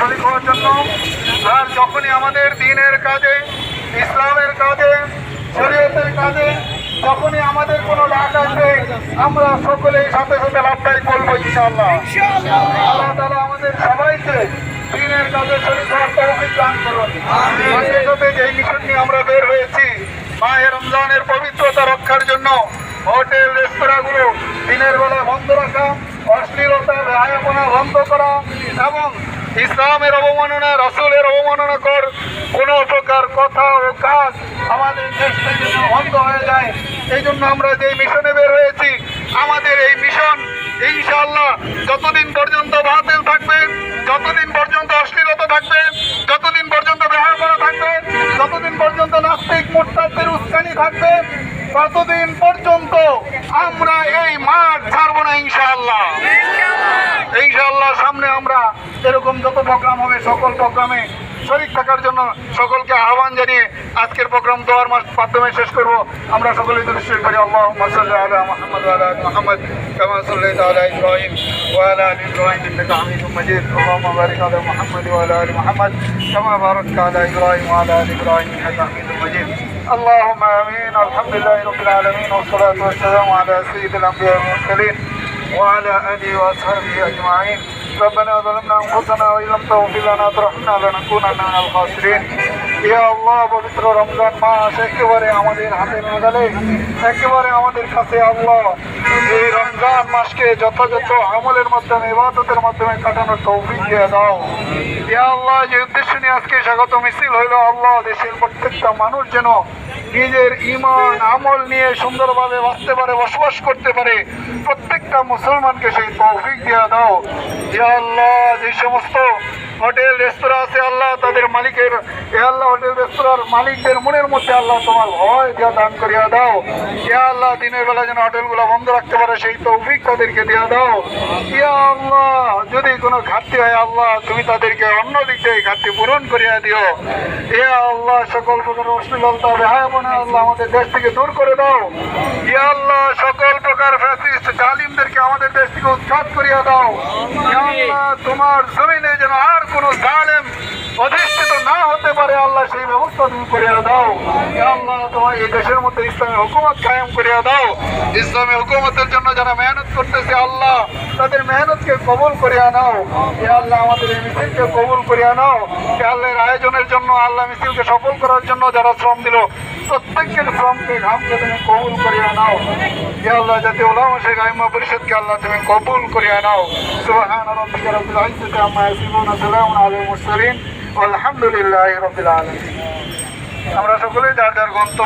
শরিক হওয়ার জন্য আর যখনই আমাদের দিনের কাজে ইসলামের কাজে শরীয়তের কাজে যখনই আমাদের কোনো ডাক আসবে আমরা সকলেই সাথে সাথে লাভটাই বলব ইনশাআল্লাহ আল্লাহ তাআলা আমাদের সবাইকে দিনের কাজে শরীর তৌফিক দান করুন। সাথে সাথে যে মিশন নিয়ে আমরা বের হয়েছি মাহে রমজানের পবিত্রতা রক্ষার জন্য হোটেল রেস্তোরাঁগুলো দিনের বেলা বন্ধ রাখা অশ্লীলতা ব্যয়াপনা বন্ধ করা এবং ইসলামের অবমাননা, রসুলের অবমাননা কর, কোনো প্রকার কথা ও কাজ আমাদের দেশ থেকে বন্ধ হয়ে যায়। এই জন্য আমরা যে মিশনে বের হয়েছি, আমাদের এই মিশন ইনশাআল্লাহ যতদিন পর্যন্ত বাতিল থাকবে, যতদিন পর্যন্ত অশ্লীলতা থাকবে, যতদিন পর্যন্ত ব্যবহার করা থাকবে, যতদিন পর্যন্ত নাস্তিক মোট্টাদের উস্কানি থাকবে, ততদিন পর্যন্ত আমরা এই মাঠ ছাড়বো না ইনশাআল্লাহ। ইনশাআল্লাহ সামনে আমরা এরকম যত প্রোগ্রাম হবে সকল প্রোগ্রামে শরীর থাকার জন্য সকলকে আহ্বান জানিয়ে আজকের প্রোগ্রাম দেওয়ার মাধ্যমে শেষ করব আমরা সকলেই দৃষ্টি করি আল্লাহ সাল্লি আলা মুহাম্মদ ওয়া আলা আলি মুহাম্মদ কামা সাল্লাইতা আলা ইব্রাহিম ওয়া আলা আলি ইব্রাহিম ইন্নাকা হামিদুম মাজিদ আল্লাহুম্মা বারিক আলা মুহাম্মদ ওয়া আলা আলি মুহাম্মদ কামা বারাকতা আলা ইব্রাহিম ওয়া আলা আলি ইব্রাহিম ইন্নাকা হামিদুম মাজিদ اللهم امين الحمد لله رب العالمين والصلاه والسلام على سيد الانبياء والمرسلين وعلى آله وأصحابه أجمعين. ربنا ظلمنا أنفسنا وإن لم تغفر لنا وترحمنا لنكونن من الخاسرين. ইয়া আল্লাহ, পবিত্র রমজান মাস, একেবারে আমাদের হাতে নাগালে, একেবারে আমাদের কাছে আল্লাহ। এই রমজান মাসকে যথাযথ আমলের মাধ্যমে, ইবাদতের মাধ্যমে কাটানোর তৌফিক দিয়ে দাও। ইয়া আল্লাহ, যে উদ্দেশ্য নিয়ে আজকে স্বাগত মিছিল হইল, আল্লাহ দেশের প্রত্যেকটা মানুষ যেন নিজের ইমান আমল নিয়ে সুন্দরভাবে বাঁচতে পারে, বসবাস করতে পারে। প্রত্যেকটা মুসলমানকে সেই তৌফিক দিয়ে দাও। ইয়া আল্লাহ, যে সমস্ত হোটেল, রেস্তোরাঁ আছে আল্লাহ, তাদের মালিকের, এ আল্লাহ হোটেল, রেস্তোরাঁর মালিকদের মনের মধ্যে আল্লাহ তোমার ভয় দিয়া দান করিয়া দাও। ইয়া আল্লাহ, দিনের বেলা যেন হোটেলগুলো বন্ধ রাখতে পারে, সেই তৌফিক তাদেরকে দিয়া দাও। ইয়া আল্লাহ, যদি কোনো ঘাটতি হয়, আল্লাহ, তুমি তাদেরকে অন্য দিক থেকে ঘাটতি পূরণ করিয়া দিও। ইয়া আল্লাহ, সকল প্রকার অশ্লীলতা মনে আল্লাহ আমাদের দেশ থেকে দূর করে দাও। ইয়া আল্লাহ, সকল প্রকার ফ্যাসিস্ট জালিমদেরকে আমাদের দেশ থেকে উৎখাত করিয়া দাও। তোমার জমিনে যেন আর কোনো জালেম অধিষ্ঠিত না হতে পারে আল্লাহ সেই ব্যবস্থা তুমি করিয়া দাও। আল্লাহ, তোমার এই দেশের মধ্যে ইসলামী হুকুমত কায়েম করিয়া দাও। ইসলামী হুকুমতের জন্য যারা মেহনত করতেছে আল্লাহ, তাদের মেহনতকে কবুল করিয়া নাও। ইয়া আল্লাহ, আমাদের এই মিছিলকে কবুল করিয়া নাও। আল্লাহর আয়োজনের জন্য, আল্লাহ মিছিলকে সফল করার জন্য যারা শ্রম দিল, প্রত্যেকের শ্রমকে ঘামকে তুমি কবুল করিয়া নাও। ইয়া আল্লাহ যাতে ওলামা শেখ আইমা পরিষদকে আল্লাহ তুমি কবুল করিয়া নাও। সুবহান রাব্বিকা রাব্বিল ইজ্জাতি আম্মা ইয়াসিফুন মুরসালিন। আলহামদুলিল্লাহ আমরা সকলে যার যার গন্তব্য